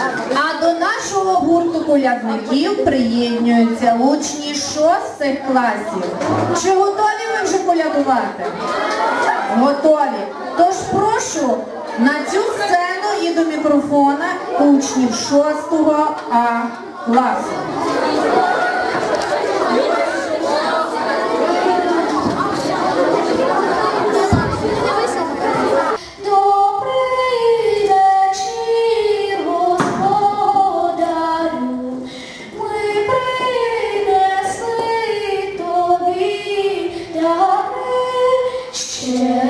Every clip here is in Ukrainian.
А до нашого гурту колядників приєднуються учні шостих класів. Чи готові ви вже колядувати? Готові. Тож прошу на цю сцену і до мікрофона учнів шостого А класу. Тобі дари.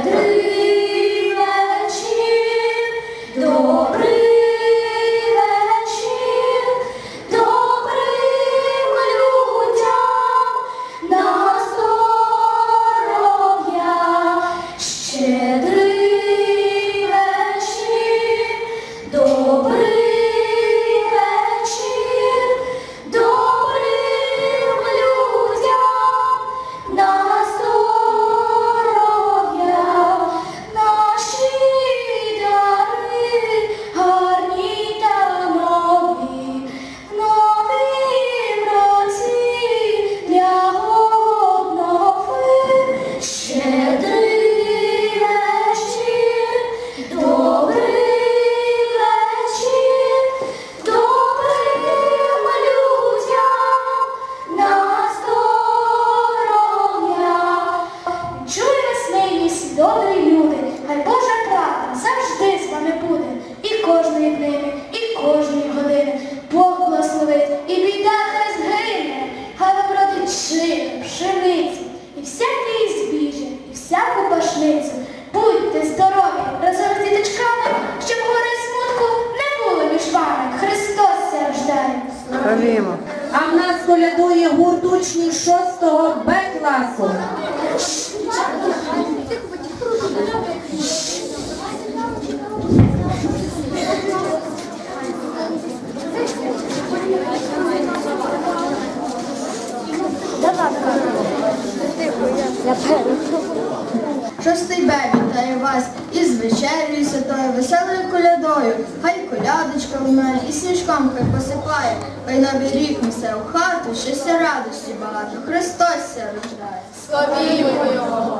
учні 6 Б класу. Давай, я перед. Шостий Б вітає вас із вечерю святою, веселою колядою. Хай колядочка лунає і сніжком хай посипає. Хай новий рік несе у хату, щастя радості багато. Христос ся рождає. Славімо його.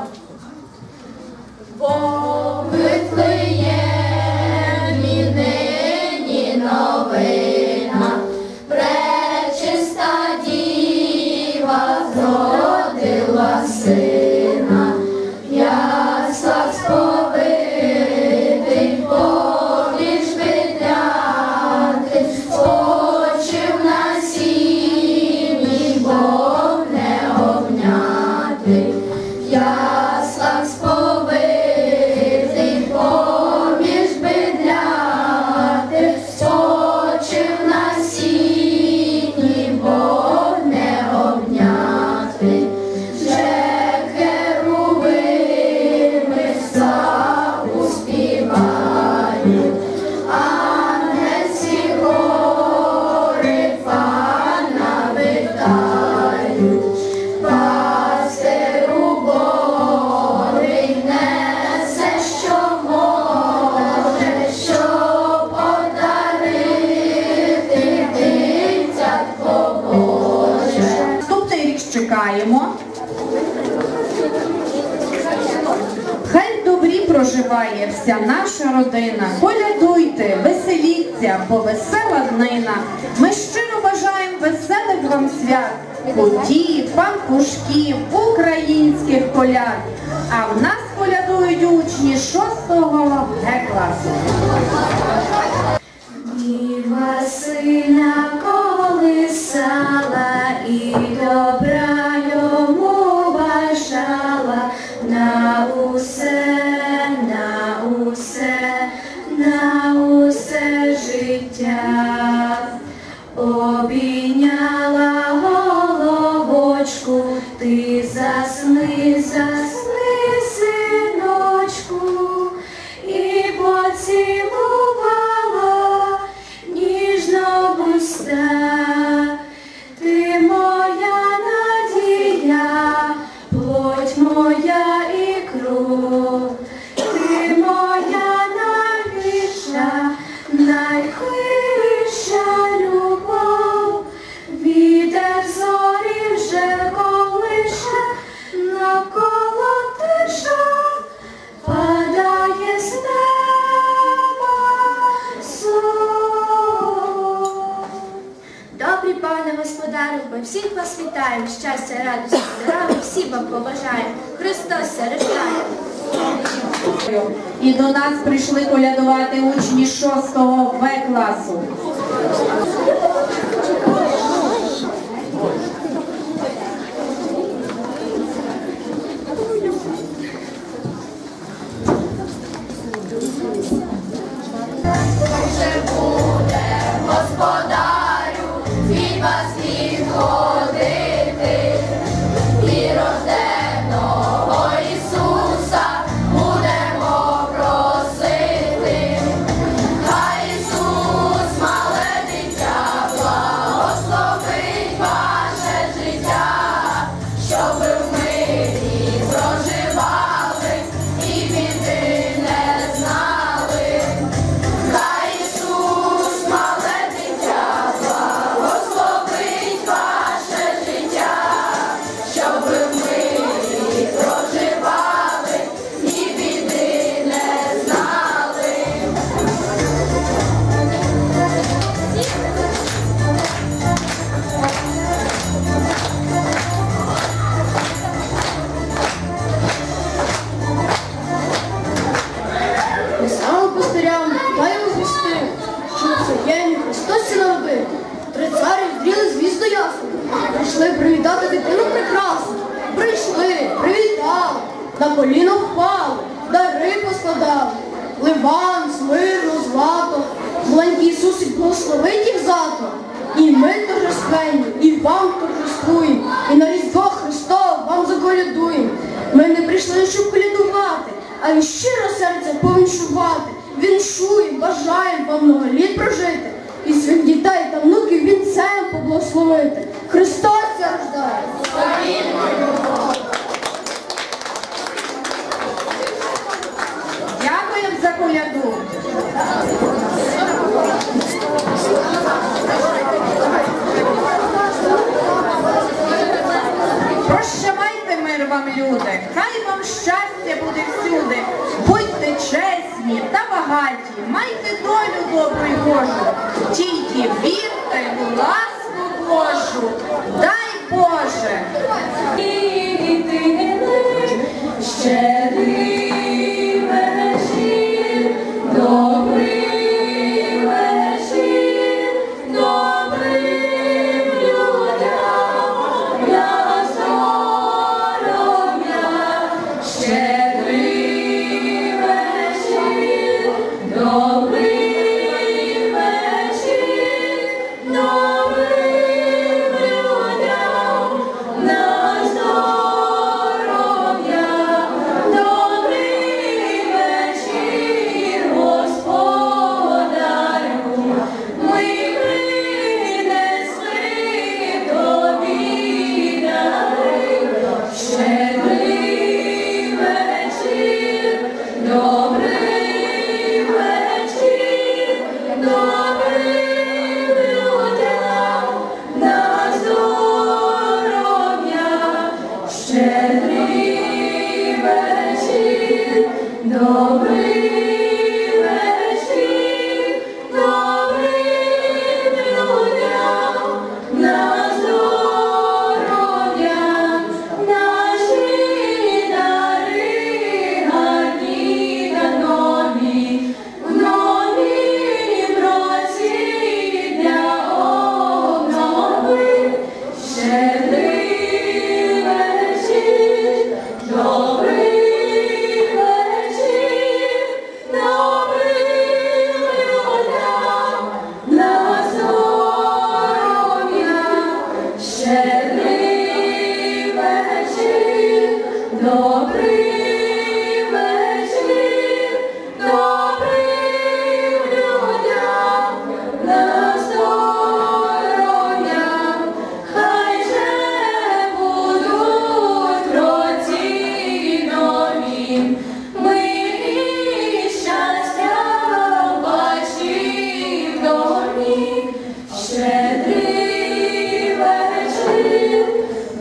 Проживає вся наша родина. Колядуйте, веселіться, бо весела днина. Ми щиро бажаємо веселих вам свят, кутів, пампушків, українських коляд. А в нас колядують учні 6-го Г класу. Діва сина колисала і щастя, радості, здоров'я, всім вам побажаємо. Христос рождає. І до нас прийшли колядувати учні 6 В класу. Господарю, Прийшли привітати дитину прекрасну. Прийшли, привітали, на коліно впали, дари поскладали. Ливан, смирно, злато, маленький Ісусик благословить їх зато. І ми торжественні, і вам торжествуємо, і на Різдво Христове вам заколядуємо. Ми не прийшли, щоб колядувати, а від щиро серця повіншувати. Віншуємо, бажаємо вам много літ прожити. І своїх дітей та внуків вінцем поблагословити. Христос ся рождає! Дякуємо за коляду. Прощавайте мир вам, люди, хай вам щастя буде всюди. Будьте чесні та багаті, майте долю добру й Божу. Тільки вірте в Божу. Дай Боже! Щедрий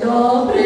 哦。